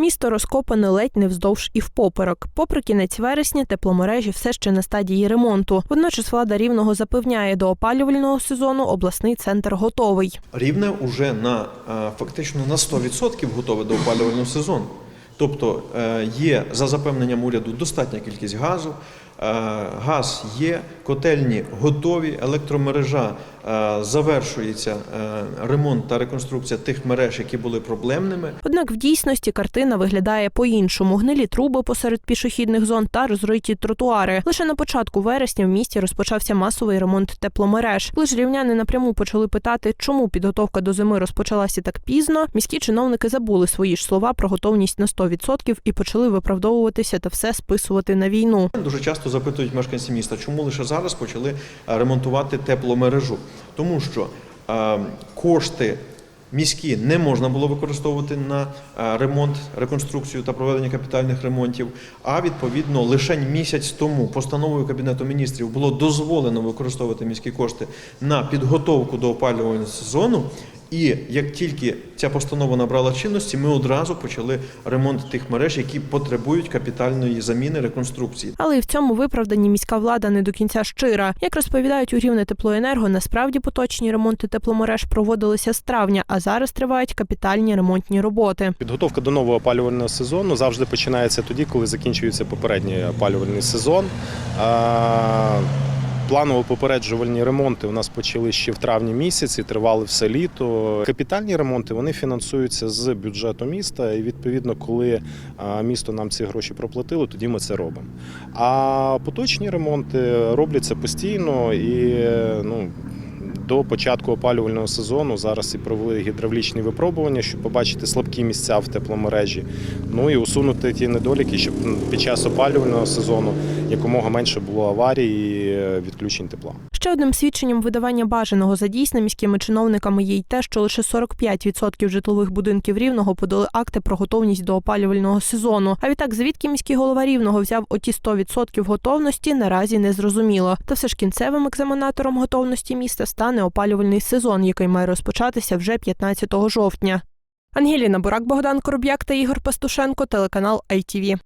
Місто розкопане ледь не вздовж і впоперек. Попри кінець вересня, тепломережі все ще на стадії ремонту. Водночас влада рівного запевняє, до опалювального сезону обласний центр готовий. Рівне вже на е, фактично на 100% готове до опалювального сезону. Тобто е, є за запевненням уряду достатня кількість газу, е, газ є, котельні готові, електромережа е, завершується ремонт та реконструкція тих мереж, які були проблемними. Однак в дійсності картина виглядає по-іншому: гнилі труби посеред пішохідних зон та розриті тротуари. Лише на початку вересня в місті розпочався масовий ремонт тепломереж. Ж рівняни напряму почали питати, чому підготовка до зими розпочалася так пізно, міські чиновники забули свої ж слова про готовність на 100% і почали виправдовуватися та все списувати на війну. Дуже часто запитують мешканці міста, чому лише зараз почали е, ремонтувати тепломережу. Тому що е, кошти міські не можна було використовувати на е, ремонт, реконструкцію та проведення капітальних ремонтів. А відповідно, лише місяць тому постановою Кабінету міністрів було дозволено використовувати міські кошти на підготовку до опалювального сезону. І як тільки ця постанова набрала чинності, ми одразу почали ремонт тих мереж, які потребують капітальної заміни реконструкції. Але і в цьому виправданні міська влада не до кінця щира. Як розповідають у рівне теплоенерго, насправді поточні ремонти тепломереж проводилися з травня, а зараз тривають капітальні ремонтні роботи. Підготовка до нового опалювального сезону завжди починається тоді, коли закінчується попередній опалювальний сезон. Планово попереджувальні ремонти у нас почали ще в травні місяці, тривали все літо. Капітальні ремонти вони фінансуються з бюджету міста. І відповідно, коли місто нам ці гроші проплатило, тоді ми це робимо. А поточні ремонти робляться постійно і ну. До початку опалювального сезону зараз і провели гідравлічні випробування, щоб побачити слабкі місця в тепломережі. Ну і усунути ті недоліки, щоб під час опалювального сезону якомога менше було аварій і е, відключень тепла. Ще одним свідченням видавання бажаного за дійсне міськими чиновниками є й те, що лише 45% житлових будинків рівного подали акти про готовність до опалювального сезону. А відтак, звідки міський голова рівного взяв оті 100% готовності, наразі не зрозуміло. Та все ж кінцевим екзаменатором готовності міста стане опалювальний сезон, який має розпочатися вже 15 жовтня. Ангеліна Бурак, Богдан Короб'як та Ігор Пастушенко, телеканал ITV.